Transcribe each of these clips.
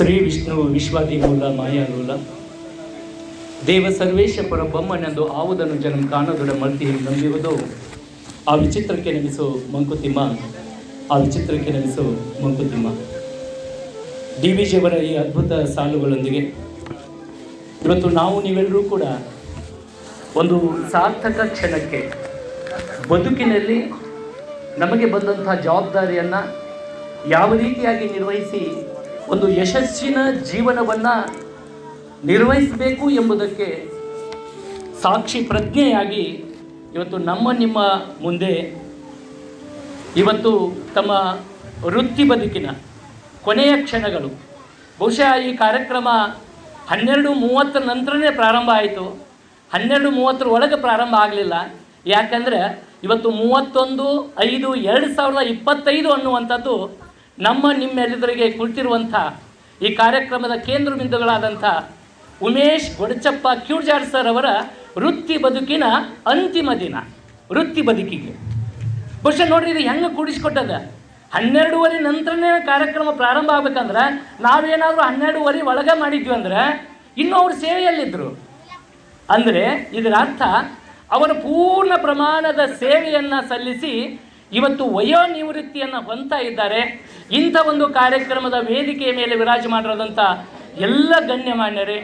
ಶ್ರೀ ವಿಷ್ಣು ವಿಶ್ವಾದಿ ಮೂಲ ಮಾಯಾಲೂಲ. ದೇವ ಸರ್ವೇಶ ಪರ ಬೊಮ್ಮನೆಂದು ಆವುದನ್ನು ಜನ ಕಾಣದೊಡ ಮಲ್ತಿ ನಂಬಿರುವುದು. ಆ ವಿಚಿತ್ರಕ್ಕೆ ನೆನೆಸು ಮಂಕುತಿಮ್ಮ. ಆ ವಿಚಿತ್ರಕ್ಕೆ ನೆನೆಸು ಮಂಕುತಿಮ್ಮ. ಡಿ ವಿ ಜಿಯವರ ಈ ಅದ್ಭುತ ಸಾಲುಗಳೊಂದಿಗೆ ಇವತ್ತು ನಾವು ನೀವೆಲ್ಲರೂ ಕೂಡ ಒಂದು ಸಾರ್ಥಕ ಕ್ಷಣಕ್ಕೆ ಬದುಕಿನಲ್ಲಿ ನಮಗೆ ಬಂದಂತಹ ಜವಾಬ್ದಾರಿಯನ್ನು ಯಾವ ರೀತಿಯಾಗಿ ನಿರ್ವಹಿಸಿ ಒಂದು ಯಶಸ್ಸಿನ ಜೀವನವನ್ನು ನಿರ್ವಹಿಸಬೇಕು ಎಂಬುದಕ್ಕೆ ಸಾಕ್ಷಿ ಪ್ರಜ್ಞೆಯಾಗಿ ಇವತ್ತು ನಮ್ಮ ನಿಮ್ಮ ಮುಂದೆ ಇವತ್ತು ತಮ್ಮ ವೃತ್ತಿ ಬದುಕಿನ ಕೊನೆಯ ಕ್ಷಣಗಳು. ಬಹುಶಃ ಈ ಕಾರ್ಯಕ್ರಮ ಹನ್ನೆರಡು ಮೂವತ್ತರ ನಂತರನೇ ಪ್ರಾರಂಭ ಆಯಿತು. ಹನ್ನೆರಡು ಮೂವತ್ತರ ಒಳಗೆ ಪ್ರಾರಂಭ ಆಗಲಿಲ್ಲ. ಯಾಕಂದರೆ ಇವತ್ತು ಮೂವತ್ತೊಂದು ಐದು ಎರಡು ಸಾವಿರದ ಇಪ್ಪತ್ತೈದು ಅನ್ನುವಂಥದ್ದು ನಮ್ಮ ನಿಮ್ಮೆಲ್ಲರಿಗೆ ಕುಳಿತಿರುವಂಥ ಈ ಕಾರ್ಯಕ್ರಮದ ಕೇಂದ್ರ ಬಿಂದುಗಳಾದಂಥ ಉಮೇಶ್ ಗೊಡಚಪ್ಪ ಕ್ಯೂರ್ಜಾರ್ ಸರ್ ಅವರ ವೃತ್ತಿ ಬದುಕಿನ ಅಂತಿಮ ದಿನ. ವೃತ್ತಿ ಬದುಕಿಗೆ. ಬಹುಶಃ ನೋಡ್ರಿ ಇದು ಹೆಂಗೆ ಕೂಡಿಸ್ಕೊಟ್ಟದ? ಹನ್ನೆರಡುವರೆ ನಂತರನೇ ಕಾರ್ಯಕ್ರಮ ಪ್ರಾರಂಭ ಆಗ್ಬೇಕಂದ್ರೆ ನಾವೇನಾದರೂ ಹನ್ನೆರಡುವರೆ ಒಳಗೆ ಮಾಡಿದ್ವಿ ಅಂದ್ರೆ ಇನ್ನೂ ಅವರು ಸೇವೆಯಲ್ಲಿದ್ದರು ಅಂದರೆ ಇದರ ಅರ್ಥ ಅವರ ಪೂರ್ಣ ಪ್ರಮಾಣದ ಸೇವೆಯನ್ನು ಸಲ್ಲಿಸಿ ಇವತ್ತು ವಯೋನಿವೃತ್ತಿಯನ್ನು ಹೊಂತಾ ಇದ್ದಾರೆ. ಇಂಥ ಒಂದು ಕಾರ್ಯಕ್ರಮದ ವೇದಿಕೆಯ ಮೇಲೆ ವಿರಾಜಮಾನರಾದಂಥ ಎಲ್ಲ ಗಣ್ಯಮಾನ್ಯರೇ,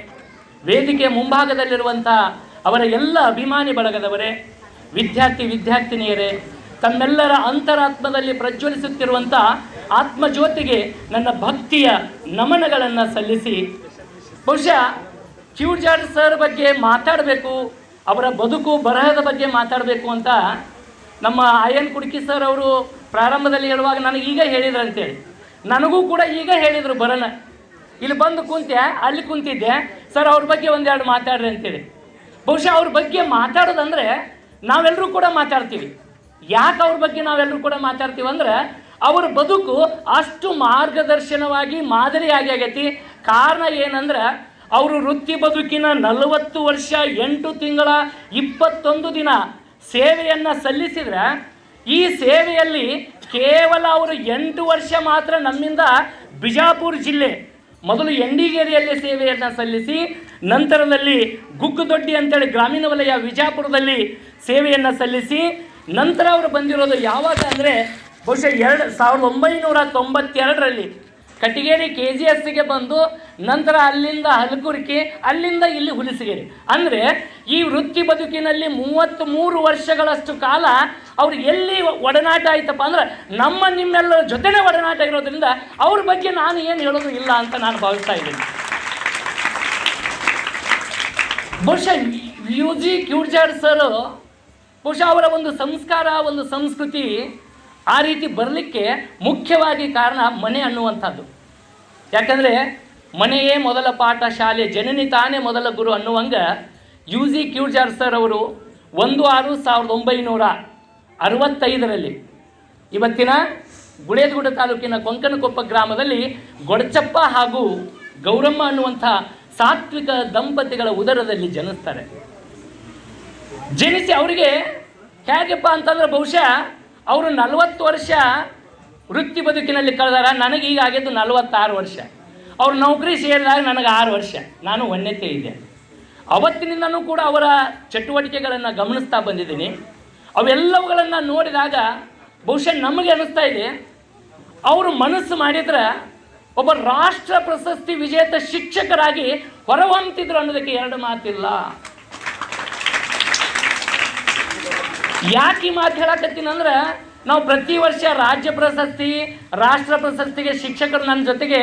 ವೇದಿಕೆಯ ಮುಂಭಾಗದಲ್ಲಿರುವಂಥ ಅವರ ಎಲ್ಲ ಅಭಿಮಾನಿ ಬಳಗದವರೇ, ವಿದ್ಯಾರ್ಥಿ ವಿದ್ಯಾರ್ಥಿನಿಯರೇ, ತಮ್ಮೆಲ್ಲರ ಅಂತರಾತ್ಮದಲ್ಲಿ ಪ್ರಜ್ವಲಿಸುತ್ತಿರುವಂಥ ಆತ್ಮಜ್ಯೋತಿಗೆ ನನ್ನ ಭಕ್ತಿಯ ನಮನಗಳನ್ನು ಸಲ್ಲಿಸಿ, ಬಹುಶಃ ಕ್ಯೂಜಾಡ್ ಸರ್ ಬಗ್ಗೆ ಮಾತಾಡಬೇಕು, ಅವರ ಬದುಕು ಬರಹದ ಬಗ್ಗೆ ಮಾತಾಡಬೇಕು ಅಂತ ನಮ್ಮ ಆಯನ್ ಕುಡ್ಕಿ ಸರ್ ಅವರು ಪ್ರಾರಂಭದಲ್ಲಿ ಹೇಳುವಾಗ ನನಗೆ ಈಗ ಹೇಳಿದ್ರು ಅಂತೇಳಿ ನನಗೂ ಕೂಡ ಈಗ ಹೇಳಿದರು ಬರೋಣ ಇಲ್ಲಿ ಬಂದು ಕುಂತೆ ಅಲ್ಲಿ ಕುಂತಿದ್ದೆ ಸರ್, ಅವ್ರ ಬಗ್ಗೆ ಒಂದೆರಡು ಮಾತಾಡ್ರಿ ಅಂತೇಳಿ. ಬಹುಶಃ ಅವ್ರ ಬಗ್ಗೆ ಮಾತಾಡೋದಂದ್ರೆ ನಾವೆಲ್ಲರೂ ಕೂಡ ಮಾತಾಡ್ತೀವಿ. ಯಾಕೆ ಅವ್ರ ಬಗ್ಗೆ ನಾವೆಲ್ಲರೂ ಕೂಡ ಮಾತಾಡ್ತೀವಿ ಅಂದ್ರೆ ಅವರ ಬದುಕು ಅಷ್ಟು ಮಾರ್ಗದರ್ಶನವಾಗಿ ಮಾದರಿಯಾಗಿ ಆಗೈತಿ. ಕಾರಣ ಏನಂದ್ರೆ ಅವರು ವೃತ್ತಿ ಬದುಕಿನ ನಲವತ್ತು ವರ್ಷ ಎಂಟು ತಿಂಗಳ ಇಪ್ಪತ್ತೊಂದು ದಿನ ಸೇವೆಯನ್ನು ಸಲ್ಲಿಸಿದ್ರೆ ಈ ಸೇವೆಯಲ್ಲಿ ಕೇವಲ ಅವರು ಎಂಟು ವರ್ಷ ಮಾತ್ರ ನಮ್ಮಿಂದ ಬಿಜಾಪುರ ಜಿಲ್ಲೆ, ಮೊದಲು ಎಂಡಿಗೇರಿಯಲ್ಲಿ ಸೇವೆಯನ್ನು ಸಲ್ಲಿಸಿ, ನಂತರದಲ್ಲಿ ಗುಗ್ಗುದೊಡ್ಡಿ ಅಂತೇಳಿ ಗ್ರಾಮೀಣ ವಲಯ ವಿಜಾಪುರದಲ್ಲಿ ಸೇವೆಯನ್ನು ಸಲ್ಲಿಸಿ, ನಂತರ ಅವರು ಬಂದಿರೋದು ಯಾವಾಗ ಅಂದರೆ ಬಹುಶಃ ಎರಡು ಸಾವಿರದ ಒಂಬೈನೂರ ತೊಂಬತ್ತೆರಡರಲ್ಲಿ. ಕಟಿಗೇರಿ ಕೆ ಜಿ ಎಸ್ಸಿಗೆ ಬಂದು ನಂತರ ಅಲ್ಲಿಂದ ಹಲಕುರ್ಕಿ ಅಲ್ಲಿಂದ ಇಲ್ಲಿ ಹುಲಿಸಿಗೇರಿ. ಅಂದರೆ ಈ ವೃತ್ತಿ ಬದುಕಿನಲ್ಲಿ ಮೂವತ್ತ್ ಮೂರು ವರ್ಷಗಳಷ್ಟು ಕಾಲ ಅವ್ರು ಎಲ್ಲಿ ಒಡನಾಟ ಆಯ್ತಪ್ಪ ಅಂದ್ರೆ ನಮ್ಮ ನಿಮ್ಮೆಲ್ಲರ ಜೊತೆನೇ ಒಡನಾಟ ಇರೋದ್ರಿಂದ ಅವ್ರ ಬಗ್ಗೆ ನಾನು ಏನು ಹೇಳೋದು ಇಲ್ಲ ಅಂತ ನಾನು ಭಾವಿಸ್ತಾ ಇದ್ದೀನಿ. ಬಹುಶಃ ಯು ಜಿ ಕ್ಯೂರ್ಜಾಡ್ ಸರ್, ಬಹುಶಃ ಅವರ ಒಂದು ಸಂಸ್ಕಾರ, ಒಂದು ಸಂಸ್ಕೃತಿ ಆ ರೀತಿ ಬರಲಿಕ್ಕೆ ಮುಖ್ಯವಾಗಿ ಕಾರಣ ಮನೆ ಅನ್ನುವಂಥದ್ದು. ಯಾಕಂದರೆ ಮನೆಯೇ ಮೊದಲ ಪಾಠ ಶಾಲೆ ಜನನಿ ತಾನೇ ಮೊದಲ ಗುರು ಅನ್ನುವಂಗೆ ಯು ಜಿ ಕ್ಯೂಜಾರ್ ಸರ್ ಅವರು ಒಂದು ಆರು ಸಾವಿರದ ಒಂಬೈನೂರ ಅರವತ್ತೈದರಲ್ಲಿ ಇವತ್ತಿನ ಗುಳೇದಗುಡ ತಾಲೂಕಿನ ಕೊಂಕನಕೊಪ್ಪ ಗ್ರಾಮದಲ್ಲಿ ಗೊಡಚಪ್ಪ ಹಾಗೂ ಗೌರಮ್ಮ ಅನ್ನುವಂಥ ಸಾತ್ವಿಕ ದಂಪತಿಗಳ ಉದರದಲ್ಲಿ ಜನಿಸ್ತಾರೆ. ಜನಿಸಿ ಅವರಿಗೆ ಹೇಗಪ್ಪ ಅಂತಂದ್ರೆ ಬಹುಶಃ ಅವರು ನಲವತ್ತು ವರ್ಷ ವೃತ್ತಿ ಬದುಕಿನಲ್ಲಿ ಕಳೆದಾರ, ನನಗೆ ಈಗ ಆಗಿದ್ದು ನಲವತ್ತಾರು ವರ್ಷ. ಅವ್ರು ನೌಕರಿ ಸೇರಿದಾಗ ನನಗೆ ಆರು ವರ್ಷ. ನಾನು ಒನ್ನೆತೆ ಇದ್ದೆ ಅವತ್ತಿನಿಂದನೂ ಕೂಡ ಅವರ ಚಟುವಟಿಕೆಗಳನ್ನು ಗಮನಿಸ್ತಾ ಬಂದಿದ್ದೀನಿ. ಅವೆಲ್ಲವುಗಳನ್ನು ನೋಡಿದಾಗ ಬಹುಶಃ ನಮಗೆ ಅನ್ನಿಸ್ತಾ ಇದೆ, ಅವರು ಮನಸ್ಸು ಮಾಡಿದ್ರೆ ಒಬ್ಬ ರಾಷ್ಟ್ರ ಪ್ರಶಸ್ತಿ ವಿಜೇತ ಶಿಕ್ಷಕರಾಗಿ ಹೊರಹೊಂತಿದ್ರು ಅನ್ನೋದಕ್ಕೆ ಎರಡು ಮಾತಿಲ್ಲ. ಯಾಕೆ ಈ ಮಾತು ಹೇಳಕತ್ತೀನಿ ಅಂದ್ರೆ ನಾವು ಪ್ರತಿ ವರ್ಷ ರಾಜ್ಯ ಪ್ರಶಸ್ತಿ, ರಾಷ್ಟ್ರ ಪ್ರಶಸ್ತಿಗೆ ಶಿಕ್ಷಕರು ನನ್ನ ಜೊತೆಗೆ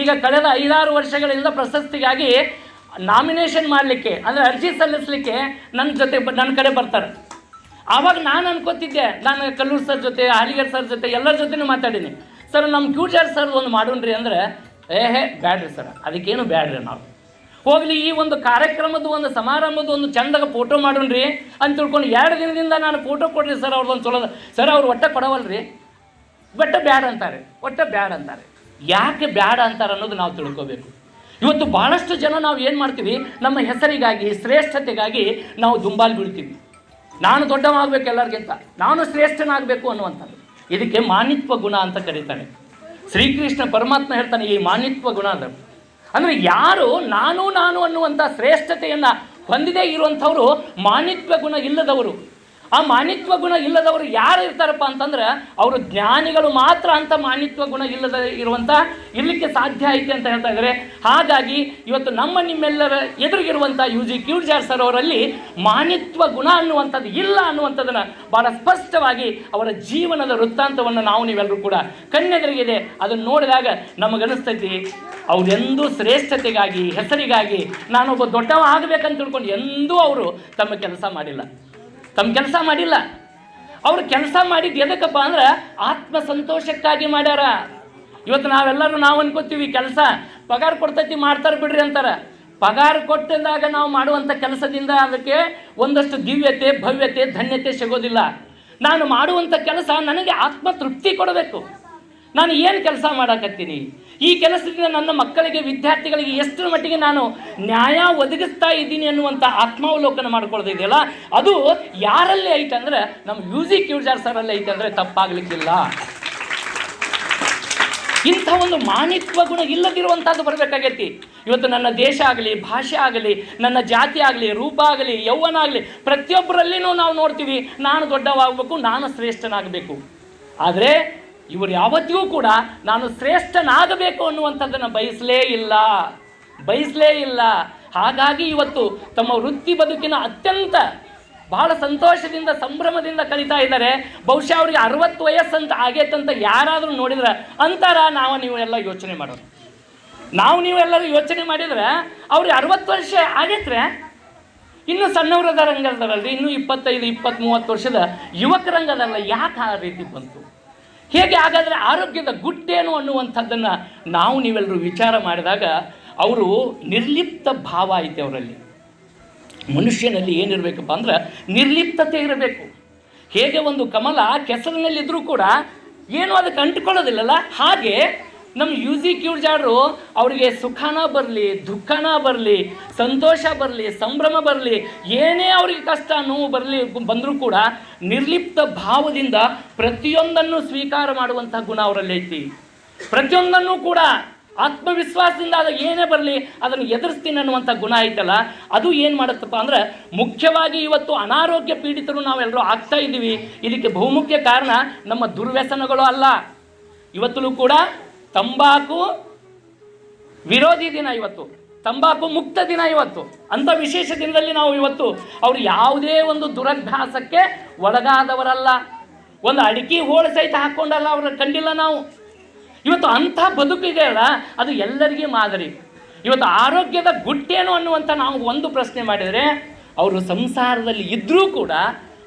ಈಗ ಕಳೆದ ಐದಾರು ವರ್ಷಗಳಿಂದ ಪ್ರಶಸ್ತಿಗಾಗಿ ನಾಮಿನೇಷನ್ ಮಾಡಲಿಕ್ಕೆ, ಅಂದರೆ ಅರ್ಜಿ ಸಲ್ಲಿಸಲಿಕ್ಕೆ ನನ್ನ ಜೊತೆ ನನ್ನ ಕಡೆ ಬರ್ತಾರೆ. ಆವಾಗ ನಾನು ಅನ್ಕೋತಿದ್ದೆ, ನಾನು ಕಲ್ಲೂರು ಸರ್ ಜೊತೆ, ಹಾಲಿಗರ್ ಸರ್ ಜೊತೆ, ಎಲ್ಲರ ಜೊತೆನೂ ಮಾತಾಡೀನಿ. ಸರ್ ನಮ್ಮ ಫ್ಯೂಚರ್ ಸರ್ ಒಂದು ಮಾಡೋಣ್ರಿ ಅಂದ್ರೆ ಹೇ, ಬ್ಯಾಡ್ರಿ ಸರ್, ಅದಕ್ಕೇನು ಬ್ಯಾಡ್ರಿ ನಾವು. ಹೋಗ್ಲಿ, ಈ ಒಂದು ಕಾರ್ಯಕ್ರಮದ ಒಂದು ಸಮಾರಂಭದ ಒಂದು ಚಂದಾಗ ಫೋಟೋ ಮಾಡೋಣ್ರಿ ಅಂತ ತಿಳ್ಕೊಂಡು ಎರಡು ದಿನದಿಂದ ನಾನು ಫೋಟೋ ಕೊಡ್ರಿ ಸರ್ ಅವ್ರದ್ದೊಂದು ಚಲೋದ ಸರ್, ಅವ್ರು ಒಟ್ಟೆ ಕೊಡವಲ್ರಿ. ಬಟ್ ಬ್ಯಾಡ ಅಂತಾರೆ, ಒಟ್ಟೆ ಬ್ಯಾಡ ಅಂತಾರೆ. ಯಾಕೆ ಬ್ಯಾಡ ಅಂತಾರೆ ಅನ್ನೋದು ನಾವು ತಿಳ್ಕೋಬೇಕು. ಇವತ್ತು ಭಾಳಷ್ಟು ಜನ ನಾವು ಏನು ಮಾಡ್ತೀವಿ, ನಮ್ಮ ಹೆಸರಿಗಾಗಿ, ಶ್ರೇಷ್ಠತೆಗಾಗಿ ನಾವು ದುಂಬಾಲು ಬೀಳ್ತೀವಿ. ನಾನು ದೊಡ್ಡವಾಗಬೇಕು ಎಲ್ಲರಿಗಿಂತ, ನಾನು ಶ್ರೇಷ್ಠನಾಗಬೇಕು ಅನ್ನುವಂಥದ್ದು. ಇದಕ್ಕೆ ಮಾನ್ಯತ್ವ ಗುಣ ಅಂತ ಕರೀತಾನೆ ಶ್ರೀಕೃಷ್ಣ ಪರಮಾತ್ಮ ಹೇಳ್ತಾನೆ, ಈ ಮಾನಿತ್ವ ಗುಣ ಅದ ಅಂದರೆ ಯಾರು ನಾನು ನಾನು ಅನ್ನುವಂಥ ಶ್ರೇಷ್ಠತೆಯನ್ನು ಹೊಂದಿದೇ ಇರುವಂಥವರು ಮಾನಿತ್ವ ಗುಣ ಇಲ್ಲದವರು. ಆ ಮಾನಿತ್ವ ಗುಣ ಇಲ್ಲದವರು ಯಾರು ಇರ್ತಾರಪ್ಪ ಅಂತಂದ್ರೆ ಅವರು ಜ್ಞಾನಿಗಳು ಮಾತ್ರ ಅಂತ ಮಾನಿತ್ವ ಗುಣ ಇಲ್ಲದ ಇರುವಂಥ ಇರಲಿಕ್ಕೆ ಸಾಧ್ಯ ಐತೆ ಅಂತ ಹೇಳ್ತಾ ಇದ್ದಾರೆ. ಹಾಗಾಗಿ ಇವತ್ತು ನಮ್ಮ ನಿಮ್ಮೆಲ್ಲರ ಎದುರಿಗಿರುವಂಥ ಯು ಜಿ ಕ್ಯೂರ್ಜಾರ್ ಸರ್ ಅವರಲ್ಲಿ ಮಾನಿತ್ವ ಗುಣ ಅನ್ನುವಂಥದ್ದು ಇಲ್ಲ ಅನ್ನುವಂಥದ್ದನ್ನು ಭಾಳ ಸ್ಪಷ್ಟವಾಗಿ ಅವರ ಜೀವನದ ವೃತ್ತಾಂತವನ್ನು ನಾವು ನೀವೆಲ್ಲರೂ ಕೂಡ ಕಣ್ಣೆದುರಿಗಿದೆ. ಅದನ್ನು ನೋಡಿದಾಗ ನಮಗನಿಸ್ತೈತಿ ಅವರೆಂದೂ ಶ್ರೇಷ್ಠತೆಗಾಗಿ, ಹೆಸರಿಗಾಗಿ ನಾನೊಬ್ಬ ದೊಡ್ಡವ ಆಗಬೇಕಂತ ತಿಳ್ಕೊಂಡು ಎಂದೂ ಅವರು ತಮ್ಮ ಕೆಲಸ ಮಾಡಿಲ್ಲ. ತಮ್ಮ ಕೆಲಸ ಮಾಡಿಲ್ಲ. ಅವ್ರು ಕೆಲಸ ಮಾಡಿದ್ದು ಎದಕ್ಕಪ್ಪ ಅಂದ್ರೆ ಆತ್ಮ ಸಂತೋಷಕ್ಕಾಗಿ ಮಾಡ್ಯಾರ. ಇವತ್ತು ನಾವೆಲ್ಲರೂ ನಾವು ಅನ್ಕೋತೀವಿ, ಕೆಲಸ ಪಗಾರ ಕೊಡ್ತೈತಿ ಮಾಡ್ತಾರೆ ಬಿಡ್ರಿ ಅಂತಾರೆ. ಪಗಾರ ಕೊಟ್ಟಿದಾಗ ನಾವು ಮಾಡುವಂಥ ಕೆಲಸದಿಂದ ಅದಕ್ಕೆ ಒಂದಷ್ಟು ದಿವ್ಯತೆ, ಭವ್ಯತೆ, ಧನ್ಯತೆ ಸಿಗೋದಿಲ್ಲ. ನಾನು ಮಾಡುವಂಥ ಕೆಲಸ ನನಗೆ ಆತ್ಮ ತೃಪ್ತಿ ಕೊಡಬೇಕು. ನಾನು ಏನು ಕೆಲಸ ಮಾಡಕತ್ತೀನಿ? ಈ ಕೆಲಸದಿಂದ ನನ್ನ ಮಕ್ಕಳಿಗೆ, ವಿದ್ಯಾರ್ಥಿಗಳಿಗೆ ಎಷ್ಟರ ಮಟ್ಟಿಗೆ ನಾನು ನ್ಯಾಯ ಒದಗಿಸ್ತಾ ಇದ್ದೀನಿ ಅನ್ನುವಂಥ ಆತ್ಮಾವಲೋಕನ ಮಾಡ್ಕೊಳ್ಳೋದಿದೆಯಲ್ಲ ಅದು ಯಾರಲ್ಲಿ ಐತಂದ್ರೆ ನಮ್ಮ ಮ್ಯೂಸಿಕ್ ಯೂಜರ್ ಸರಲ್ಲಿ ಐತೆ ಅಂದರೆ ತಪ್ಪಾಗಲಿಕ್ಕಿಲ್ಲ. ಇಂಥ ಒಂದು ಮಾನಿತ್ವ ಗುಣ ಇಲ್ಲದಿರುವಂಥದ್ದು ಬರಬೇಕಾಗೈತಿ. ಇವತ್ತು ನನ್ನ ದೇಶ ಆಗಲಿ, ಭಾಷೆ ಆಗಲಿ, ನನ್ನ ಜಾತಿ ಆಗಲಿ, ರೂಪ ಆಗಲಿ, ಯೌವನ ಆಗಲಿ, ಪ್ರತಿಯೊಬ್ಬರಲ್ಲಿನೂ ನಾವು ನೋಡ್ತೀವಿ, ನಾನು ದೊಡ್ಡವಾಗಬೇಕು, ನಾನು ಶ್ರೇಷ್ಠನಾಗಬೇಕು. ಆದರೆ ಇವರು ಯಾವತ್ತಿಗೂ ಕೂಡ ನಾನು ಶ್ರೇಷ್ಠನಾಗಬೇಕು ಅನ್ನುವಂಥದ್ದನ್ನು ಬಯಸಲೇ ಇಲ್ಲ. ಬಯಸಲೇ ಇಲ್ಲ. ಹಾಗಾಗಿ ಇವತ್ತು ತಮ್ಮ ವೃತ್ತಿ ಬದುಕಿನ ಅತ್ಯಂತ ಬಹಳ ಸಂತೋಷದಿಂದ, ಸಂಭ್ರಮದಿಂದ ಕಲಿತಾ ಇದ್ದಾರೆ. ಬಹುಶಃ ಅವ್ರಿಗೆ ಅರವತ್ತು ವಯಸ್ಸಂತ ಆಗೇತಂತ ಯಾರಾದರೂ ನೋಡಿದ್ರೆ ಅಂತಾರ ನಾವು ನೀವು ಎಲ್ಲ ಯೋಚನೆ ಮಾಡೋದು. ನಾವು ನೀವೆಲ್ಲರೂ ಯೋಚನೆ ಮಾಡಿದ್ರೆ ಅವ್ರಿಗೆ ಅರವತ್ತು ವರ್ಷ ಆಗೈತ್ರೆ, ಇನ್ನೂ ಸಣ್ಣವರದ ರಂಗದವಲ್ರಿ ಇನ್ನೂ ಇಪ್ಪತ್ತೈದು ಇಪ್ಪತ್ತ್ ಮೂವತ್ತು ವರ್ಷದ ಯುವಕರಂಗದಲ್ಲ, ಯಾಕೆ ಆ ರೀತಿ ಬಂತು? ಹೇಗೆ ಹಾಗಾದರೆ ಆರೋಗ್ಯದ ಗುಟ್ಟೇನು ಅನ್ನುವಂಥದ್ದನ್ನು ನಾವು ನೀವೆಲ್ಲರೂ ವಿಚಾರ ಮಾಡಿದಾಗ ಅವರು ನಿರ್ಲಿಪ್ತ ಭಾವ ಐತೆ ಅವರಲ್ಲಿ. ಮನುಷ್ಯನಲ್ಲಿ ಏನಿರಬೇಕಪ್ಪ ಅಂದ್ರೆ ನಿರ್ಲಿಪ್ತತೆ ಇರಬೇಕು. ಹೇಗೆ ಒಂದು ಕಮಲ ಕೆಸರಿನಲ್ಲಿದ್ದರೂ ಕೂಡ ಏನು ಅದಕ್ಕೆ ಅಂಟಿಕೊಳ್ಳೋದಿಲ್ಲಲ್ಲ? ಹಾಗೆ ನಮ್ಮ ಯು ಜಿ ಕ್ಯೂರ್ಜಾಡ್ರು ಅವರಿಗೆ ಸುಖನ ಬರಲಿ, ದುಃಖನ ಬರಲಿ, ಸಂತೋಷ ಬರಲಿ, ಸಂಭ್ರಮ ಬರಲಿ, ಏನೇ ಅವರಿಗೆ ಕಷ್ಟ, ನೋವು ಬರಲಿ, ಬಂದರೂ ಕೂಡ ನಿರ್ಲಿಪ್ತ ಭಾವದಿಂದ ಪ್ರತಿಯೊಂದನ್ನು ಸ್ವೀಕಾರ ಮಾಡುವಂಥ ಗುಣ ಅವರಲ್ಲಿ ಐತಿ. ಪ್ರತಿಯೊಂದನ್ನು ಕೂಡ ಆತ್ಮವಿಶ್ವಾಸದಿಂದ ಅದು ಏನೇ ಬರಲಿ, ಅದನ್ನು ಎದುರಿಸ್ತೀನಿ ಅನ್ನುವಂಥ ಗುಣ ಐತಲ್ಲ, ಅದು ಏನು ಮಾಡುತ್ತಪ್ಪ ಅಂದ್ರೆ ಮುಖ್ಯವಾಗಿ ಇವತ್ತು ಅನಾರೋಗ್ಯ ಪೀಡಿತರು ನಾವೆಲ್ಲರೂ ಆಗ್ತಾ ಇದ್ದೀವಿ ಇದಕ್ಕೆ ಬಹುಮುಖ್ಯ ಕಾರಣ ನಮ್ಮ ದುರ್ವ್ಯಸನಗಳು ಅಲ್ಲ. ಇವತ್ತಲೂ ಕೂಡ ತಂಬಾಕು ವಿರೋಧಿ ದಿನ ಇವತ್ತು. ತಂಬಾಕು ಮುಕ್ತ ದಿನ ಇವತ್ತು. ಅಂಥ ವಿಶೇಷ ದಿನದಲ್ಲಿ ನಾವು ಇವತ್ತು ಅವರು ಯಾವುದೇ ಒಂದು ದುರಭ್ಯಾಸಕ್ಕೆ ಒಳಗಾದವರಲ್ಲ. ಒಂದು ಅಡಿಕೆ ಹೋಳು ಸಹಿತ ಹಾಕ್ಕೊಂಡಲ್ಲ ಅವ್ರ ಕಂಡಿಲ್ಲ ನಾವು. ಇವತ್ತು ಅಂಥ ಬದುಕಿದೆಯಲ್ಲ ಅದು ಎಲ್ಲರಿಗೆ ಮಾದರಿ. ಇವತ್ತು ಆರೋಗ್ಯದ ಗುಟ್ಟೇನು ಅನ್ನುವಂಥ ನಾವು ಒಂದು ಪ್ರಶ್ನೆ ಮಾಡಿದರೆ, ಅವರು ಸಂಸಾರದಲ್ಲಿ ಇದ್ದರೂ ಕೂಡ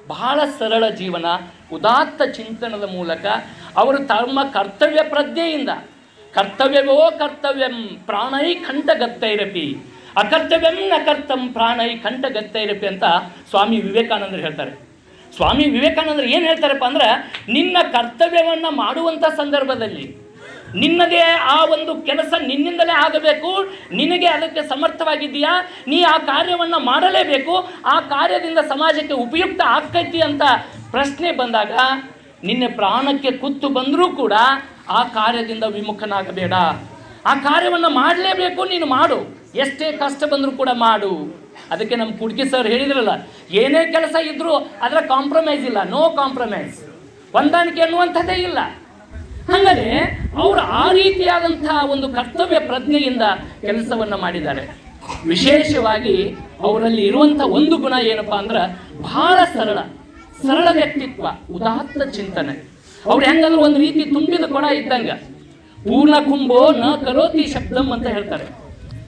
ಬಹಳ ಸರಳ ಜೀವನ, ಉದಾತ್ತ ಚಿಂತನದ ಮೂಲಕ ಅವರು ತಮ್ಮ ಕರ್ತವ್ಯ ಪ್ರಜ್ಞೆಯಿಂದ, ಕರ್ತವ್ಯವೋ ಕರ್ತವ್ಯಂ ಪ್ರಾಣೈ ಕಂಠಗತ್ತೈರಪಿ ಅಕರ್ತವ್ಯಂ ನ ಕರ್ತಂ ಪ್ರಾಣೈ ಕಂಠಗತ್ತೈರಪಿ ಅಂತ ಸ್ವಾಮಿ ವಿವೇಕಾನಂದರು ಹೇಳ್ತಾರೆ. ಸ್ವಾಮಿ ವಿವೇಕಾನಂದರು ಏನು ಹೇಳ್ತಾರಪ್ಪ ಅಂದ್ರೆ, ನಿನ್ನ ಕರ್ತವ್ಯವನ್ನು ಮಾಡುವಂಥ ಸಂದರ್ಭದಲ್ಲಿ ನಿನ್ನದೇ ಆ ಒಂದು ಕೆಲಸ ನಿನ್ನಿಂದಲೇ ಆಗಬೇಕು. ನಿನಗೆ ಅದಕ್ಕೆ ಸಮರ್ಥವಾಗಿದೆಯಾ ನೀ ಆ ಕಾರ್ಯವನ್ನು ಮಾಡಲೇಬೇಕು. ಆ ಕಾರ್ಯದಿಂದ ಸಮಾಜಕ್ಕೆ ಉಪಯುಕ್ತ ಆಗ್ತೈತಿ ಅಂತ ಪ್ರಶ್ನೆ ಬಂದಾಗ ನಿನ್ನೆ ಪ್ರಾಣಕ್ಕೆ ಕುತ್ತು ಬಂದರೂ ಕೂಡ ಆ ಕಾರ್ಯದಿಂದ ವಿಮುಖನಾಗಬೇಡ. ಆ ಕಾರ್ಯವನ್ನು ಮಾಡಲೇಬೇಕು ನೀನು ಮಾಡು. ಎಷ್ಟೇ ಕಷ್ಟ ಬಂದರೂ ಕೂಡ ಮಾಡು. ಅದಕ್ಕೆ ನಮ್ಮ ಕುಡ್ಕಿ ಸರ್ ಹೇಳಿದ್ರಲ್ಲ, ಏನೇ ಕೆಲಸ ಇದ್ದರೂ ಅದರ ಕಾಂಪ್ರಮೈಸ್ ಇಲ್ಲ, ನೋ ಕಾಂಪ್ರಮೈಸ್. ಹೊಂದಾಣಿಕೆ ಅನ್ನುವಂಥದ್ದೇ ಇಲ್ಲ. ಹಾಗಾದ್ರೆ ಅವರು ಆ ರೀತಿಯಾದಂತಹ ಒಂದು ಕರ್ತವ್ಯ ಪ್ರಜ್ಞೆಯಿಂದ ಕೆಲಸವನ್ನು ಮಾಡಿದ್ದಾರೆ. ವಿಶೇಷವಾಗಿ ಅವರಲ್ಲಿ ಇರುವಂಥ ಒಂದು ಗುಣ ಏನಪ್ಪಾ ಅಂದ್ರೆ ಬಹಳ ಸರಳ ಸರಳ ವ್ಯಕ್ತಿತ್ವ, ಉದಾತ್ತ ಚಿಂತನೆ. ಅವ್ರು ಹೆಂಗಂದ್ರೆ ಒಂದು ರೀತಿ ತುಂಬಿದ ಕೊಡ ಇದ್ದಂಗ. ಪೂರ್ಣ ಕುಂಭೋ ನ ಕರೋತಿ ಶಬ್ದಂ ಅಂತ ಹೇಳ್ತಾರೆ.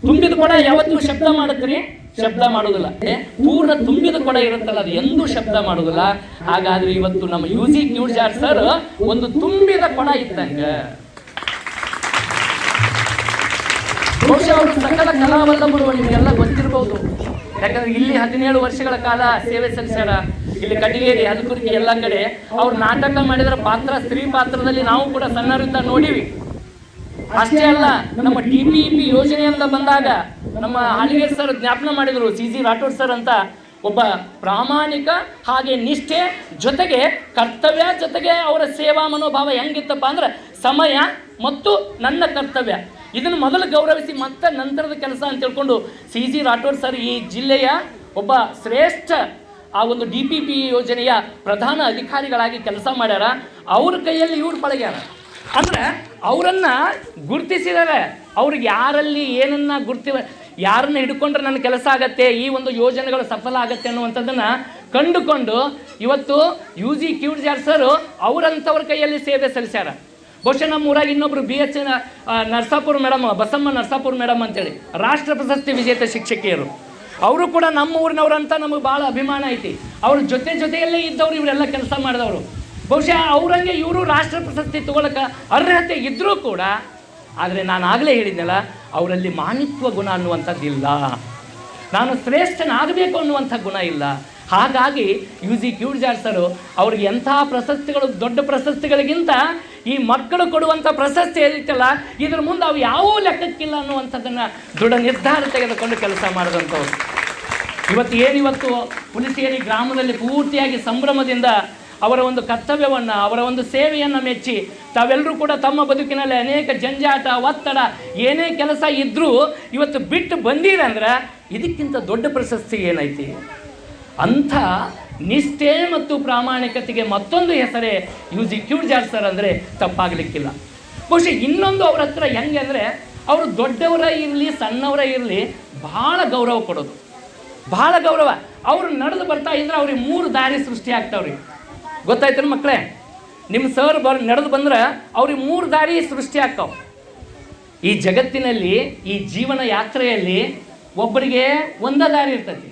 ತುಂಬಿದ ಕೊಡ ಯಾವತ್ತೂ ಶಬ್ದ ಮಾಡುತ್ತೀರಿ? ಶಬ್ದ ಮಾಡೋದಿಲ್ಲ. ಪೂರ್ಣ ತುಂಬಿದ ಕೊಡ ಇರುತ್ತಲ್ಲ, ಅದು ಎಂದೂ ಶಬ್ದ ಮಾಡೋದಿಲ್ಲ. ಹಾಗಾದ್ರೆ ಇವತ್ತು ನಮ್ಮ ಯು ಜಿ ಕ್ಯೂಜಾರ್ ಸರ್ ಒಂದು ತುಂಬಿದ ಕೊಡ ಇದ್ದಂಗ ಬಹುಶಃ ಅವರು ಸಕಲ ಕಲಾವಲ್ಲಭರು ನಿಮಗೆಲ್ಲ ಗೊತ್ತಿರಬಹುದು ಯಾಕಂದ್ರೆ ಇಲ್ಲಿ ಹದಿನೇಳು ವರ್ಷಗಳ ಕಾಲ ಸೇವೆ ಸಲ್ಲಿಸ್ಯಾರ. ಇಲ್ಲಿ ಕಟಿಗೇರಿ ಹಲಕುರ್ಗಿ ಎಲ್ಲ ಕಡೆ. ಅವ್ರು ನಾಟಕ ಮಾಡಿದ್ರ ಪಾತ್ರ, ಸ್ತ್ರೀ ಪಾತ್ರದಲ್ಲಿ ನಾವು ಕೂಡ ಸಣ್ಣರಿಂದ ನೋಡಿವಿ. ಅಷ್ಟೇ ಅಲ್ಲ, ನಮ್ಮ ಡಿ ಪಿ ಪಿ ಯೋಜನೆಯಿಂದ ಬಂದಾಗ ನಮ್ಮ ಹಳಿಗೆ ಸರ್ ಜ್ಞಾಪನ ಮಾಡಿದರು, ಸಿ ಜಿ ರಾಠೋಡ್ ಸರ್ ಅಂತ ಒಬ್ಬ ಪ್ರಾಮಾಣಿಕ ಹಾಗೆ ನಿಷ್ಠೆ ಜೊತೆಗೆ ಕರ್ತವ್ಯ ಜೊತೆಗೆ ಅವರ ಸೇವಾ ಮನೋಭಾವ ಹೆಂಗಿತ್ತಪ್ಪ ಅಂದ್ರೆ ಸಮಯ ಮತ್ತು ನನ್ನ ಕರ್ತವ್ಯ. ಇದನ್ನು ಮೊದಲು ಗೌರವಿಸಿ ಮತ್ತೆ ನಂತರದ ಕೆಲಸ ಅಂತ ತಿಳ್ಕೊಂಡು ಸಿ ಜಿ ರಾಠೋಡ್ ಸರ್ ಈ ಜಿಲ್ಲೆಯ ಒಬ್ಬ ಶ್ರೇಷ್ಠ ಆ ಒಂದು ಡಿ ಪಿ ಪಿ ಯೋಜನೆಯ ಪ್ರಧಾನ ಅಧಿಕಾರಿಗಳಾಗಿ ಕೆಲಸ ಮಾಡ್ಯಾರ. ಅವ್ರ ಕೈಯಲ್ಲಿ ಇವ್ರು ಪಳಗ್ಯಾರ. ಅಂದ್ರೆ ಅವರನ್ನು ಗುರುತಿಸಿದ್ದಾರೆ ಅವ್ರಿಗೆ ಯಾರಲ್ಲಿ ಏನನ್ನ ಗುರ್ತಿ ಯಾರನ್ನ ಹಿಡ್ಕೊಂಡ್ರೆ ನನ್ನ ಕೆಲಸ ಆಗತ್ತೆ, ಈ ಒಂದು ಯೋಜನೆಗಳು ಸಫಲ ಆಗತ್ತೆ ಅನ್ನುವಂಥದ್ದನ್ನು ಕಂಡುಕೊಂಡು ಇವತ್ತು ಯು ಜಿ ಕ್ಯೂಡ್ ಜಾರ್ ಸರ್ ಅವರಂಥವ್ರ ಕೈಯಲ್ಲಿ ಸೇವೆ ಸಲ್ಲಿಸ್ಯಾರ. ಬಹುಶಃ ನಮ್ಮ ಊರಾಗ ಇನ್ನೊಬ್ರು B H Narsapura madam, Basamma Narsapura madam ಅಂತೇಳಿ, ರಾಷ್ಟ್ರ ಪ್ರಶಸ್ತಿ ವಿಜೇತ ಶಿಕ್ಷಕಿಯರು. ಅವರು ಕೂಡ ನಮ್ಮ ಊರಿನವರಂತ ನಮಗೆ ಭಾಳ ಅಭಿಮಾನ ಐತಿ. ಅವ್ರ ಜೊತೆ ಜೊತೆಯಲ್ಲೇ ಇದ್ದವ್ರು ಇವರೆಲ್ಲ ಕೆಲಸ ಮಾಡಿದವರು. ಬಹುಶಃ ಅವರಂಗೆ ಇವರು ರಾಷ್ಟ್ರ ಪ್ರಶಸ್ತಿ ತಗೊಳಕ್ಕೆ ಅರ್ಹತೆ ಇದ್ದರೂ ಕೂಡ, ಆದರೆ ನಾನು ಆಗಲೇ ಹೇಳಿದ್ನಲ್ಲ, ಅವರಲ್ಲಿ ಮಾನಿತ್ವ ಗುಣ ಅನ್ನುವಂಥದ್ದಿಲ್ಲ. ನಾನು ಶ್ರೇಷ್ಠನಾಗಬೇಕು ಅನ್ನುವಂಥ ಗುಣ ಇಲ್ಲ. ಹಾಗಾಗಿ ಯು ಜಿ ಕ್ಯೂಡ್ಜಾರ್ ಸರು, ಅವ್ರಿಗೆ ಎಂಥ ಪ್ರಶಸ್ತಿಗಳು, ದೊಡ್ಡ ಪ್ರಶಸ್ತಿಗಳಿಗಿಂತ ಈ ಮಕ್ಕಳು ಕೊಡುವಂಥ ಪ್ರಶಸ್ತಿ ಏನಿತ್ತಲ್ಲ, ಇದ್ರ ಮುಂದೆ ಅವು ಯಾವೂ ಲೆಕ್ಕಕ್ಕಿಲ್ಲ ಅನ್ನುವಂಥದ್ದನ್ನು ದೃಢ ನಿರ್ಧಾರ ತೆಗೆದುಕೊಂಡು ಕೆಲಸ ಮಾಡಿದಂಥವ್ರು. ಇವತ್ತು ಏನಿವತ್ತು ಪುಲಿಸೇರಿ ಗ್ರಾಮದಲ್ಲಿ ಪೂರ್ತಿಯಾಗಿ ಸಂಭ್ರಮದಿಂದ ಅವರ ಒಂದು ಕರ್ತವ್ಯವನ್ನು, ಅವರ ಒಂದು ಸೇವೆಯನ್ನು ಮೆಚ್ಚಿ ತಾವೆಲ್ಲರೂ ಕೂಡ ತಮ್ಮ ಬದುಕಿನಲ್ಲಿ ಅನೇಕ ಜಂಜಾಟ, ಒತ್ತಡ, ಏನೇ ಕೆಲಸ ಇದ್ದರೂ ಇವತ್ತು ಬಿಟ್ಟು ಬಂದಿರಂದ್ರೆ ಇದಕ್ಕಿಂತ ದೊಡ್ಡ ಪ್ರಶಸ್ತಿ ಏನೈತಿ? ಅಂಥ ನಿಷ್ಠೆ ಮತ್ತು ಪ್ರಾಮಾಣಿಕತೆಗೆ ಮತ್ತೊಂದು ಹೆಸರೇ ಯು ಜಿ ಕ್ಯೂಡ್ಜಾರ್ ಸರ್ ಅಂದರೆ ತಪ್ಪಾಗಲಿಕ್ಕಿಲ್ಲ. ಬಹುಶಃ ಇನ್ನೊಂದು ಅವ್ರ ಹತ್ರ ಹೆಂಗೆ ಅಂದರೆ ಅವರು ದೊಡ್ಡವರ ಇರಲಿ, ಸಣ್ಣವರ ಇರಲಿ, ಭಾಳ ಗೌರವ ಕೊಡೋದು. ಭಾಳ ಗೌರವ. ಅವರು ನಡೆದು ಬರ್ತಾ ಇದ್ರೆ ಅವ್ರಿಗೆ ಮೂರು ದಾರಿ ಸೃಷ್ಟಿ ಆಗ್ತಾವ್ರಿ. ಗೊತ್ತಾಯ್ತೇನು ಮಕ್ಕಳೇ? ನಿಮ್ಮ ಸರ್ ಬರ್ ನಡೆದು ಬಂದ್ರೆ ಅವ್ರಿಗೆ ಮೂರು ದಾರಿ ಸೃಷ್ಟಿ ಆಗ್ತಾವೆ. ಈ ಜಗತ್ತಿನಲ್ಲಿ, ಈ ಜೀವನ ಯಾತ್ರೆಯಲ್ಲಿ ಒಬ್ಬರಿಗೆ ಒಂದ ದಾರಿ ಇರ್ತೈತಿ.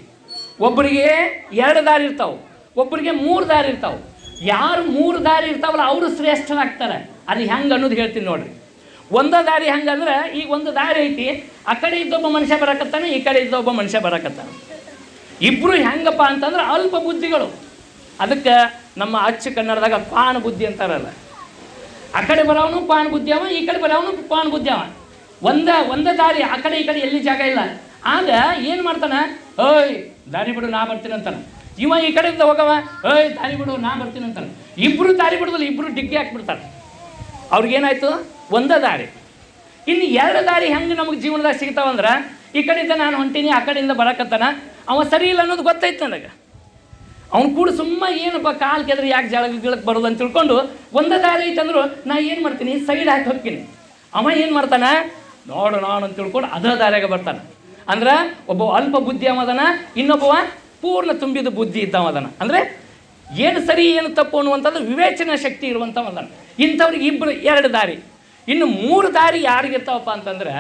ಒಬ್ಬರಿಗೆ ಎರಡು ದಾರಿ ಇರ್ತಾವೆ. ಒಬ್ಬರಿಗೆ ಮೂರು ದಾರಿ ಇರ್ತಾವೆ. ಯಾರು ಮೂರು ದಾರಿ ಇರ್ತಾವಲ್ಲ ಅವರು ಶ್ರೇಷ್ಠರಾಗ್ತಾರೆ. ಅದು ಹೆಂಗೆ ಅನ್ನೋದು ಹೇಳ್ತೀನಿ ನೋಡ್ರಿ. ಒಂದ ದಾರಿ ಹೆಂಗಂದ್ರೆ ಈಗ ಒಂದು ದಾರಿ ಐತಿ, ಆ ಕಡೆ ಇದ್ದೊಬ್ಬ ಮನುಷ್ಯ ಬರಕತ್ತಾನೆ, ಈ ಕಡೆ ಇದ್ದೊಬ್ಬ ಮನುಷ್ಯ ಬರಕತ್ತಾನೆ. ಇಬ್ಬರು ಹೆಂಗಪ್ಪ ಅಂತಂದ್ರೆ ಅಲ್ಪ ಬುದ್ಧಿಗಳು. ಅದಕ್ಕೆ ನಮ್ಮ ಅಚ್ಚ ಕನ್ನಡದಾಗ ಪಾನ್ ಬುದ್ಧಿ ಅಂತಾರಲ್ಲ. ಆ ಕಡೆ ಬರೋವನು ಪಾನ್ ಬುದ್ಧಿ ಅವ ಈ ಕಡೆ ಬರೋವನು ಪಾನ್ ಬುದ್ಧಿ ಅವ ಒಂದ ಒಂದ ದಾರಿ, ಆ ಕಡೆ, ಈ ಕಡೆ ಎಲ್ಲಿ ಜಾಗ ಇಲ್ಲ. ಆಗ ಏನು ಮಾಡ್ತಾನೆ? ಓಯ್, ದಾರಿ ಬಿಡು, ನಾ ಬರ್ತೀನಿ ಅಂತಾನೆ. ಇವ ಈ ಕಡೆಯಿಂದ ಹೋಗವ, ಓಯ್, ದಾರಿ ಬಿಡು, ನಾ ಬರ್ತೀನಿ ಅಂತಾನೆ. ಇಬ್ಬರು ದಾರಿ ಬಿಡೋದಿಲ್ಲ ಇಬ್ಬರು ಡಿಗ್ಗಿ ಹಾಕ್ಬಿಡ್ತಾರೆ. ಅವ್ರಿಗೇನಾಯ್ತು ಒಂದ ದಾರಿ. ಇನ್ನು ಎರಡು ದಾರಿ ಹೆಂಗೆ ನಮಗೆ ಜೀವನದಾಗ ಸಿಗ್ತಾವಂದ್ರೆ, ಈ ಕಡೆಯಿಂದ ನಾನು ಹೊಂಟೀನಿ, ಆ ಕಡೆಯಿಂದ ಬರಕತ್ತಾನ, ಅವ ಸರಿ ಇಲ್ಲ ಅನ್ನೋದು ಗೊತ್ತೈತೆ ನನಗೆ. ಅವ್ನು ಕೂಡ ಸುಮ್ಮ ಏನಪ್ಪ ಕಾಲು ಕೆದ್ರೆ, ಯಾಕೆ ಜಳಗ ಗಿಳಕ್ಕೆ ಬರೋದು ಅಂತ ತಿಳ್ಕೊಂಡು ಒಂದ ದಾರಿ ಐತಂದ್ರು ನಾ ಏನು ಮಾಡ್ತೀನಿ? ಸೈಡ್ ಹಾಕಿ ಹೋಗ್ತೀನಿ. ಅವ ಏನು ಮಾಡ್ತಾನೆ? ನೋಡು ನೋಡು, ಅಂತ ತಿಳ್ಕೊಂಡು ಅದರ ದಾರಿಯಾಗ ಬರ್ತಾನೆ. ಅಂದ್ರೆ ಒಬ್ಬ ಅಲ್ಪ ಬುದ್ಧಿ ಅವದನ ಇನ್ನೊಬ್ಬವ ಪೂರ್ಣ ತುಂಬಿದ ಬುದ್ಧಿ ಇದ್ದವದನ. ಅಂದರೆ ಏನು ಸರಿ, ಏನು ತಪ್ಪು ಅನ್ನುವಂಥದ್ದು ವಿವೇಚನಾ ಶಕ್ತಿ ಇರುವಂಥವದನ. ಇಂಥವ್ರಿಗೆ ಇಬ್ಬರು ಎರಡು ದಾರಿ. ಇನ್ನು ಮೂರು ದಾರಿ ಯಾರಿಗಿರ್ತಾವಪ್ಪ ಅಂತಂದ್ರೆ,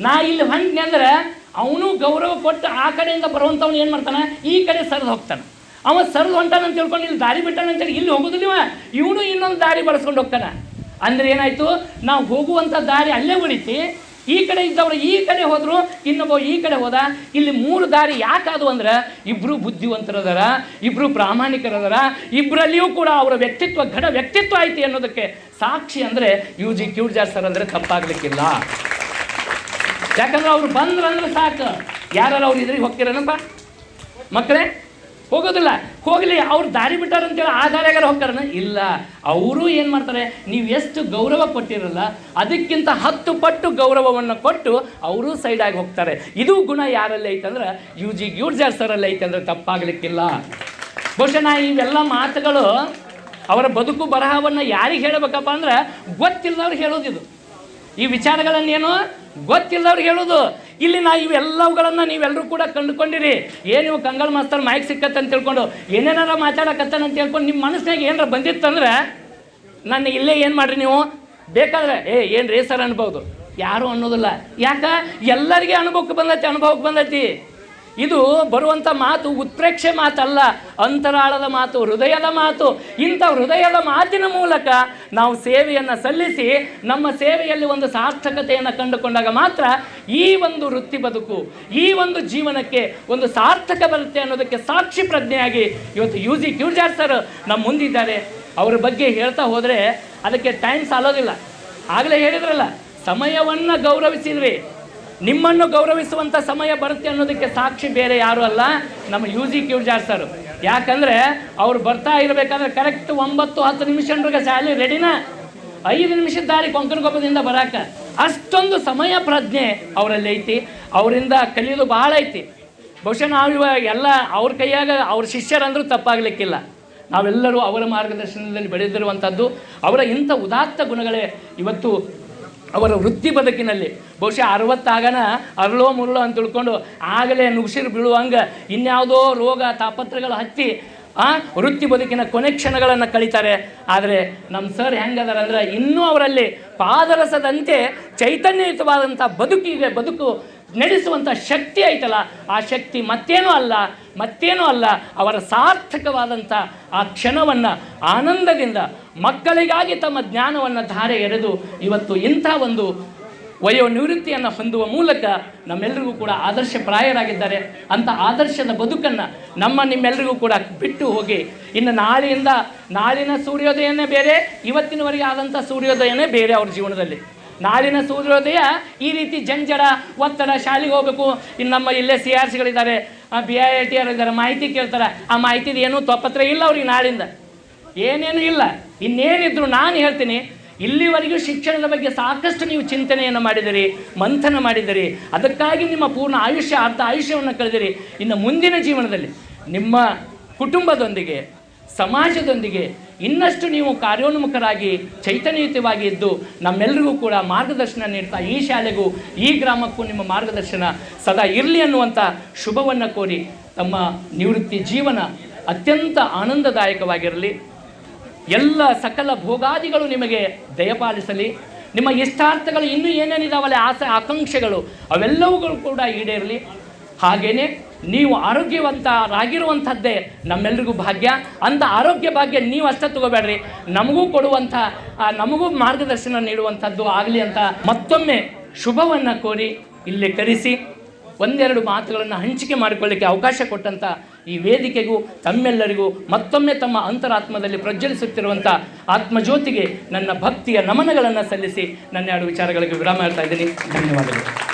ನಾ ಇಲ್ಲಿ ಹಂಗೆ ಅಂದ್ರೆ, ಅವನು ಗೌರವ ಕೊಟ್ಟು ಆ ಕಡೆಯಿಂದ ಬರುವಂಥವ್ನು ಏನು ಮಾಡ್ತಾನೆ? ಈ ಕಡೆ ಸರಿದು ಹೋಗ್ತಾನೆ. ಅವ ಸರಿದು ಹೊಂಟಾನ ಅಂತ ತಿಳ್ಕೊಂಡು ಇಲ್ಲಿ ದಾರಿ ಬಿಟ್ಟಾನ ಅಂತೇಳಿ ಇಲ್ಲಿ ಹೋಗೋದಿಲ್ಲ ಇವ. ಇವನು ಇನ್ನೊಂದು ದಾರಿ ಬಳಸ್ಕೊಂಡು ಹೋಗ್ತಾನೆ. ಅಂದ್ರೆ ಏನಾಯ್ತು? ನಾವು ಹೋಗುವಂಥ ದಾರಿ ಅಲ್ಲೇ ಉಳಿತಿ. ಈ ಕಡೆ ಇದ್ದವರು ಈ ಕಡೆ ಹೋದ್ರು, ಇನ್ನೊಬ್ಬ ಈ ಕಡೆ ಹೋದ. ಇಲ್ಲಿ ಮೂರು ದಾರಿ ಯಾಕಾದವು ಅಂದ್ರೆ ಇಬ್ರು ಬುದ್ಧಿವಂತರದಾರ, ಇಬ್ರು ಪ್ರಾಮಾಣಿಕರದಾರ ಇಬ್ಬರಲ್ಲಿಯೂ ಕೂಡ ಅವರ ವ್ಯಕ್ತಿತ್ವ ಘಡ ವ್ಯಕ್ತಿತ್ವ ಐತಿ ಅನ್ನೋದಕ್ಕೆ ಸಾಕ್ಷಿ ಅಂದ್ರೆ ಯು ಜಿ ಕ್ಯೂಡ್ಜಾರ್ ಸರ್ ಅಂದ್ರೆ ತಪ್ಪಾಗ್ಲಿಕ್ಕಿಲ್ಲ. ಯಾಕಂದ್ರೆ ಅವ್ರು ಬಂದ್ರಂದ್ರೆ ಸಾಕು. ಯಾರು ಅವ್ರು ಇದ್ರಿಗೆ ಹೋಗ್ತೀರೇನಪ್ಪ ಮಕ್ಕಳೇ? ಹೋಗೋದಿಲ್ಲ. ಹೋಗಲಿ, ಅವ್ರು ದಾರಿ ಬಿಟ್ಟಾರಂತೇಳಿ ಆ ದಾರಿಯಾಗಾರ ಹೋಗ್ತಾರನ? ಇಲ್ಲ. ಅವರು ಏನು ಮಾಡ್ತಾರೆ? ನೀವು ಎಷ್ಟು ಗೌರವ ಕೊಟ್ಟಿರಲ್ಲ, ಅದಕ್ಕಿಂತ ಹತ್ತು ಪಟ್ಟು ಗೌರವವನ್ನು ಕೊಟ್ಟು ಅವರು ಸೈಡಾಗಿ ಹೋಗ್ತಾರೆ. ಇದು ಗುಣ ಯಾರಲ್ಲಿ ಐತಂದ್ರೆ, ಯು ಜಿ ಗ್ಯೂಡ್ಜಾರ್ ಸರಲ್ಲಿ ಐತಂದ್ರೆ ತಪ್ಪಾಗಲಿಕ್ಕಿಲ್ಲ. ಬಹುಶಃ ನಾ ಇವೆಲ್ಲ ಮಾತುಗಳು, ಅವರ ಬದುಕು ಬರಹವನ್ನು ಯಾರಿಗೆ ಹೇಳಬೇಕಪ್ಪ ಅಂದ್ರೆ ಗೊತ್ತಿಲ್ಲದವ್ರು ಹೇಳೋದಿದು. ಈ ವಿಚಾರಗಳನ್ನೇನು ಗೊತ್ತಿಲ್ಲದವ್ರು ಹೇಳೋದು. ಇಲ್ಲಿ ನಾ ಇವೆಲ್ಲವುಗಳನ್ನು ನೀವೆಲ್ಲರೂ ಕೂಡ ಕಂಡುಕೊಂಡಿರಿ. ಏನು ನೀವು ಕಂಗಾಲ್ ಮಾಸ್ತರ್ ಮೈಕ್ ಸಿಕ್ಕತ್ತೆ ಅಂತ ತಿಳ್ಕೊಂಡು, ಏನೇನಾರ ಮಾತಾಡಕತ್ತಾನ ಅಂತ ಹೇಳ್ಕೊಂಡು ನಿಮ್ಮ ಮನಸ್ಸಿನಾಗ ಏನಾರ ಬಂದಿತ್ತಂದ್ರೆ ನನ್ನ ಇಲ್ಲೇ ಏನು ಮಾಡ್ರಿ ನೀವು? ಬೇಕಾದ್ರೆ, ಏ ಏನು ಸರ್ ಅನ್ಬೋದು? ಯಾರು ಅನ್ನೋದಿಲ್ಲ. ಯಾಕ? ಎಲ್ಲರಿಗೆ ಅನುಭವಕ್ಕೆ ಬಂದೈತಿ ಅನುಭವಕ್ಕೆ ಬಂದೈತಿ. ಇದು ಬರುವಂಥ ಮಾತು ಉತ್ಪ್ರೇಕ್ಷೆ ಮಾತಲ್ಲ, ಅಂತರಾಳದ ಮಾತು, ಹೃದಯದ ಮಾತು. ಇಂಥ ಹೃದಯದ ಮಾತಿನ ಮೂಲಕ ನಾವು ಸೇವೆಯನ್ನು ಸಲ್ಲಿಸಿ, ನಮ್ಮ ಸೇವೆಯಲ್ಲಿ ಒಂದು ಸಾರ್ಥಕತೆಯನ್ನು ಕಂಡುಕೊಂಡಾಗ ಮಾತ್ರ ಈ ಒಂದು ವೃತ್ತಿ ಬದುಕು, ಈ ಒಂದು ಜೀವನಕ್ಕೆ ಒಂದು ಸಾರ್ಥಕ ಬರುತ್ತೆ ಅನ್ನೋದಕ್ಕೆ ಸಾಕ್ಷಿ ಪ್ರಜ್ಞೆಯಾಗಿ ಇವತ್ತು ಯು ಜಿ ಕ್ಯೂಜಾರ್ ಸರ್ ನಮ್ಮ ಮುಂದಿದ್ದಾರೆ. ಅವ್ರ ಬಗ್ಗೆ ಹೇಳ್ತಾ ಹೋದರೆ ಅದಕ್ಕೆ ಟೈಮ್ ಸಾಲೋದಿಲ್ಲ. ಆಗಲೇ ಹೇಳಿದ್ರಲ್ಲ, ಸಮಯವನ್ನು ಗೌರವಿಸಿದ್ರಿ ನಿಮ್ಮನ್ನು ಗೌರವಿಸುವಂಥ ಸಮಯ ಬರುತ್ತೆ ಅನ್ನೋದಕ್ಕೆ ಸಾಕ್ಷಿ ಬೇರೆ ಯಾರು ಅಲ್ಲ. ನಮ್ಮ ಯು ಜಿ ಕ್ಯೂಜಾರ್ ಸರ್ ಯಾಕಂದರೆ ಅವ್ರು ಬರ್ತಾ ಇರಬೇಕಾದ್ರೆ ಕರೆಕ್ಟ್ ಒಂಬತ್ತು, ಹತ್ತು ನಿಮಿಷ ಶಾಲೆ ರೆಡಿನಾ ಐದು ನಿಮಿಷದ ದಾರಿ ಕೊಂಕನಗೊಪ್ಪದಿಂದ ಬರಾಕ. ಅಷ್ಟೊಂದು ಸಮಯ ಪ್ರಜ್ಞೆ ಅವರಲ್ಲಿ ಐತಿ. ಅವರಿಂದ ಕಲಿಯೋದು ಭಾಳ ಐತಿ. ಬಹುಶಃ ನಾವು ಇವಾಗ ಎಲ್ಲ ಅವ್ರ ಕೈಯಾಗ ಅವ್ರ ಶಿಷ್ಯರಂದರೂ ತಪ್ಪಾಗಲಿಕ್ಕಿಲ್ಲ. ನಾವೆಲ್ಲರೂ ಅವರ ಮಾರ್ಗದರ್ಶನದಲ್ಲಿ ಬೆಳೆದಿರುವಂಥದ್ದು ಅವರ ಇಂಥ ಉದಾತ್ತ ಗುಣಗಳೇ ಇವತ್ತು ಅವರ ವೃತ್ತಿ ಬದುಕಿನಲ್ಲಿ. ಬಹುಶಃ ಅರವತ್ತಾಗನ ಅರಳೋ ಮುರಳೋ ಅಂತ ತಿಳ್ಕೊಂಡು ಆಗಲೇ ನುಗ್ಸಿರು ಬೀಳುವಂಗೆ ಇನ್ಯಾವುದೋ ರೋಗ ತಾಪತ್ರಗಳು ಹತ್ತಿ, ಆ, ವೃತ್ತಿ ಬದುಕಿನ ಕೊನೆ ಕ್ಷಣಗಳನ್ನು ಕಳೀತಾರೆ. ಆದರೆ ನಮ್ಮ ಸರ್ ಹೆಂಗದಾರ ಅಂದರೆ ಇನ್ನೂ ಅವರಲ್ಲಿ ಪಾದರಸದಂತೆ ಚೈತನ್ಯಯುತವಾದಂಥ ಬದುಕಿಗೆ ಬದುಕು ನಡೆಸುವಂಥ ಶಕ್ತಿ ಐತಲ್ಲ, ಆ ಶಕ್ತಿ ಮತ್ತೇನೂ ಅಲ್ಲ ಮತ್ತೇನೂ ಅಲ್ಲ. ಅವರ ಸಾರ್ಥಕವಾದಂಥ ಆ ಕ್ಷಣವನ್ನು ಆನಂದದಿಂದ, ಮಕ್ಕಳಿಗಾಗಿ ತಮ್ಮ ಜ್ಞಾನವನ್ನು ಧಾರೆ ಎರೆದು ಇವತ್ತು ಇಂಥ ಒಂದು ವಯೋ ನಿವೃತ್ತಿಯನ್ನು ಹೊಂದುವ ಮೂಲಕ ನಮ್ಮೆಲ್ಲರಿಗೂ ಕೂಡ ಆದರ್ಶ ಆದರ್ಶಪ್ರಾಯರಾಗಿದ್ದಾರೆ ಅಂಥ ಆದರ್ಶದ ಬದುಕನ್ನು ನಮ್ಮ ನಿಮ್ಮೆಲ್ಲರಿಗೂ ಕೂಡ ಬಿಟ್ಟು ಹೋಗಿ, ಇನ್ನು ನಾಳೆಯಿಂದ ನಾಳಿನ ಸೂರ್ಯೋದಯನೇ ಬೇರೆ, ಇವತ್ತಿನವರೆಗೆ ಆದಂಥ ಸೂರ್ಯೋದಯನೇ ಬೇರೆ ಅವ್ರ ಜೀವನದಲ್ಲಿ. ನಾಳಿನ ಸೂರ್ಯೋದಯ ಈ ರೀತಿ ಜಂಜಡ ಒತ್ತಡ ಶಾಲೆಗೆ ಹೋಗ್ಬೇಕು. ಇನ್ನು ನಮ್ಮ ಇಲ್ಲೇ C R ಸಿಗಳಿದ್ದಾರೆ. B I I T R ಇದ್ದಾರೆ. ಮಾಹಿತಿ ಕೇಳ್ತಾರೆ. ಆ ಮಾಹಿತಿದು ಏನೂ ತೊಪತ್ರ ಇಲ್ಲ ಅವ್ರಿಗೆ ನಾಳಿಂದ ಏನೇನು ಇಲ್ಲ. ಇನ್ನೇನಿದ್ರು ನಾನು ಹೇಳ್ತೀನಿ, ಇಲ್ಲಿವರೆಗೂ ಶಿಕ್ಷಣದ ಬಗ್ಗೆ ಸಾಕಷ್ಟು ನೀವು ಚಿಂತನೆಯನ್ನು ಮಾಡಿದಿರಿ, ಮಂಥನ ಮಾಡಿದಿರಿ. ಅದಕ್ಕಾಗಿ ನಿಮ್ಮ ಪೂರ್ಣ ಆಯುಷ್ಯ, ಅರ್ಧ ಆಯುಷ್ಯವನ್ನು ಕಳೆದಿರಿ. ಇನ್ನು ಮುಂದಿನ ಜೀವನದಲ್ಲಿ ನಿಮ್ಮ ಕುಟುಂಬದೊಂದಿಗೆ, ಸಮಾಜದೊಂದಿಗೆ ಇನ್ನಷ್ಟು ನೀವು ಕಾರ್ಯೋನ್ಮುಖರಾಗಿ, ಚೈತನ್ಯಯುತವಾಗಿ ಇದ್ದು ನಮ್ಮೆಲ್ಲರಿಗೂ ಕೂಡ ಮಾರ್ಗದರ್ಶನ ನೀಡ್ತಾ ಈ ಶಾಲೆಗೂ, ಈ ಗ್ರಾಮಕ್ಕೂ ನಿಮ್ಮ ಮಾರ್ಗದರ್ಶನ ಸದಾ ಇರಲಿ ಅನ್ನುವಂಥ ಶುಭವನ್ನು ಕೋರಿ ತಮ್ಮ ನಿವೃತ್ತಿ ಜೀವನ ಅತ್ಯಂತ ಆನಂದದಾಯಕವಾಗಿರಲಿ. ಎಲ್ಲ ಸಕಲ ಭೋಗಾದಿಗಳು ನಿಮಗೆ ದಯಪಾಲಿಸಲಿ ನಿಮ್ಮ ಇಷ್ಟಾರ್ಥಗಳು ಇನ್ನೂ ಏನೇನಿದಾವಲ್ಲ ಆಸೆ, ಆಕಾಂಕ್ಷೆಗಳು, ಅವೆಲ್ಲವುಗಳು ಕೂಡ ಈಡೇರಲಿ. ಹಾಗೆಯೇ ನೀವು ಆರೋಗ್ಯವಂತರಾಗಿರುವಂಥದ್ದೇ ನಮ್ಮೆಲ್ರಿಗೂ ಭಾಗ್ಯ. ಅಂಥ ಆರೋಗ್ಯ ಭಾಗ್ಯ ನೀವು ಅಷ್ಟೇ ತಗೋಬೇಡ್ರಿ. ನಮಗೂ ಕೊಡುವಂಥ ನಮಗೂ ಮಾರ್ಗದರ್ಶನ ನೀಡುವಂಥದ್ದು ಆಗಲಿ ಅಂತ ಮತ್ತೊಮ್ಮೆ ಶುಭವನ್ನು ಕೋರಿ ಇಲ್ಲಿ ಕರೆಸಿ ಒಂದೆರಡು ಮಾತುಗಳನ್ನು ಹಂಚಿಕೆ ಮಾಡಿಕೊಳ್ಳಿಕ್ಕೆ ಅವಕಾಶ ಕೊಟ್ಟಂಥ ಈ ವೇದಿಕೆಗೂ ತಮ್ಮೆಲ್ಲರಿಗೂ ಮತ್ತೊಮ್ಮೆ ತಮ್ಮ ಅಂತರಾತ್ಮದಲ್ಲಿ ಪ್ರಜ್ವಲಿಸುತ್ತಿರುವಂಥ ಆತ್ಮಜ್ಯೋತಿಗೆ ನನ್ನ ಭಕ್ತಿಯ ನಮನಗಳನ್ನು ಸಲ್ಲಿಸಿ ನನ್ನ ಎರಡು ವಿಚಾರಗಳಿಗೆ ವಿರಾಮ ಹೇಳ್ತಾ ಇದ್ದೀನಿ. ಧನ್ಯವಾದಗಳು.